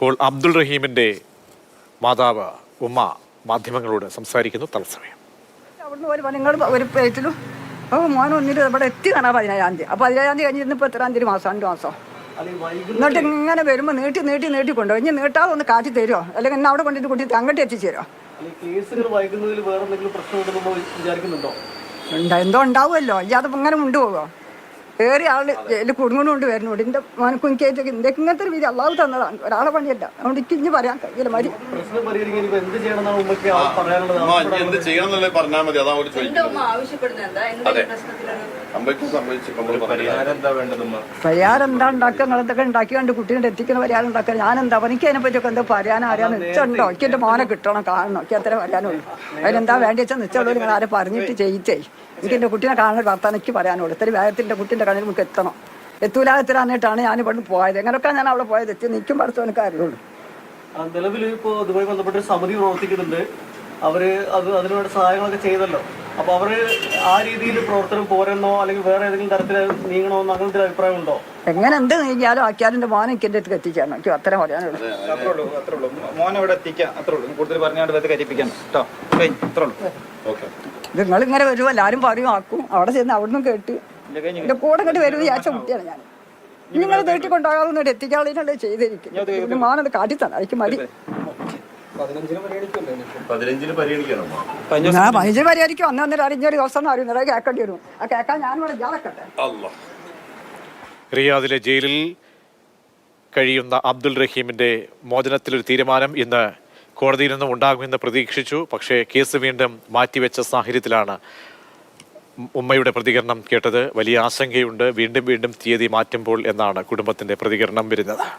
ഇപ്പോൾ അബ്ദുൾ റഹീമിന്റെ മാതാവ് ഉമ്മ മാധ്യമങ്ങളോട് സംസാരിക്കുന്നു. തത്സമയം. അവിടുന്ന് ഒരു നിങ്ങൾ ഒരു മോൻ ഒന്നിട്ട് ഇവിടെ എത്തി കാണാൻ പതിനേഴാം തീയതി. അപ്പോൾ പതിനേഴാം തീയതി കഴിഞ്ഞിരുന്ന് ഇപ്പോൾ എത്രാം തീയതി മാസം? രണ്ട് മാസം. എന്നിട്ട് ഇങ്ങനെ വരുമ്പോൾ നീട്ടി നീട്ടി നീട്ടി കൊണ്ടുപോയി ഇനി നീട്ടാതെ ഒന്ന് കാട്ടി തരുമോ അല്ലെങ്കിൽ എന്നെ അവിടെ കൊണ്ടിട്ട് കുട്ടി അങ്ങോട്ട് എത്തിച്ചേരോ എന്തോ ഉണ്ടാവുമല്ലോ. ഇല്ലാതെ ഇങ്ങനെ കൊണ്ടുപോകുമോ വേറെ ആൾ ജയിലിൽ കുടുങ്ങണോണ്ട് വരുന്നുണ്ട്. എന്റെ മനക്കും എനിക്ക് എന്റെ ഇങ്ങനത്തെ ഒരു വിധി അള്ളാഹു തന്നതാണ് ഒരാളെ പണിയല്ല. അതുകൊണ്ട് എനിക്ക് ഇനി പറയാൻ കഴിയില്ല. മതി. എന്ത്? പറഞ്ഞാൽ അതാ. ഒരു പരിഹാരം എന്താ ഉണ്ടാക്കുക? നിങ്ങൾ എന്തൊക്കെ ഉണ്ടാക്കി കണ്ട് കുട്ടീനെ എത്തിക്കുന്ന പരിഹാരം ഉണ്ടാക്കുക. ഞാൻ എന്താ എനിക്ക് അതിനെ പറ്റിയൊക്കെ എന്താ പറയാൻ അറിയാൻ നിച്ചുണ്ടോ എനിക്ക് എന്റെ മോനെ കിട്ടണം. കാണണം. എനിക്ക് അത്ര പറയാനുള്ളൂ. അതിനെന്താ വേണ്ടി വെച്ചാൽ നിച്ചുള്ളൂ നിങ്ങൾ ആരെ പറഞ്ഞിട്ട് ചെയ്യിച്ചേ. എനിക്ക് എന്റെ കുട്ടീനെ കാണാൻ വർത്തനയ്ക്ക് എനിക്ക് പറയാനുള്ളൂ. ഇത്തിരി വേഗത്തിൽ എന്റെ കുട്ടീന്റെ കണ്ണിൽ നമുക്ക് എത്തണം. എത്തൂലാത്തിരാന്നിട്ടാണ് ഞാൻ ഇവിടുന്ന് പോയത്. എങ്ങനെയൊക്കെ ഞാൻ അവിടെ പോയത്? എത്തി നിൽക്കും പഠിച്ചവനക്ക് അറിയുള്ളൂ നിലവിൽ ഇപ്പോൾ ഇതുമായി ബന്ധപ്പെട്ട് ഒരു സമിതി പ്രവർത്തിക്കുന്നുണ്ട്. അവർ അത് അതിനുവേണ്ട സഹായങ്ങളൊക്കെ ചെയ്തല്ലോ. അപ്പൊ അവർ ആ രീതിയിൽ പ്രവർത്തനം പോരെന്നോ അല്ലെങ്കിൽ വേറെ ഏതെങ്കിലും തരത്തിൽ നീങ്ങണമെന്നോ അങ്ങനത്തെ അഭിപ്രായം ഉണ്ടോ? എങ്ങനെ എന്ത് നീങ്ങിയാലും ആക്കിയാലും എന്റെ മോനെ എനിക്ക് എന്റെ അടുത്ത് എത്തിക്കാണ് എനിക്ക് അത്ര പറയാനുള്ളൂ. ഉള്ളൂ അത്രേ ഉള്ളൂ. മോനെ ഇവിടെ എത്തിക്കാം. അത്രേ ഉള്ളൂ. കൂടുതൽ പറഞ്ഞാണ്ട് വെറുതെ കരിപ്പിക്കാം കേട്ടോ? അത്രേ ഉള്ളൂ. ഓക്കെ. ഇത് നിങ്ങളിങ്ങനെ വരുമോ എല്ലാവരും പറയും ആക്കും. അവിടെ ചെന്ന് അവിടുന്ന് കേട്ട്. എന്റെ കൂടെ ഇങ്ങോട്ട് വരുന്ന വിചാരിച്ച കുട്ടിയാണ് ഞാൻ. നിങ്ങൾ നീട്ടി കൊണ്ടാകാവുന്ന എത്തിക്കാളിനല്ലേ ചെയ്തിരിക്കും മാനത് കാട്ടിത്തന്നെ എനിക്ക് മതി. പതിനഞ്ചിന് പരിഹരിക്കും അന്ന് അന്നേരം അറിഞ്ഞൊരു ദിവസം അറിയുന്നത് കേൾക്കേണ്ടി വരും. ആ കേൾക്കാൻ ഞാനിവിടെ റിയാദിലെ ജയിലിൽ കഴിയുന്ന അബ്ദുൾ റഹീമിന്റെ മോചനത്തിലൊരു തീരുമാനം ഇന്ന് കോടതിയിൽ നിന്നും ഉണ്ടാകുമെന്ന് പ്രതീക്ഷിച്ചു. പക്ഷേ കേസ് വീണ്ടും മാറ്റിവെച്ച സാഹചര്യത്തിലാണ് ഉമ്മയുടെ പ്രതികരണം കേട്ടത്. വലിയ ആശങ്കയുണ്ട്. വീണ്ടും വീണ്ടും തീയതി മാറ്റുമ്പോൾ എന്നാണ് കുടുംബത്തിന്റെ പ്രതികരണം വരുന്നത്.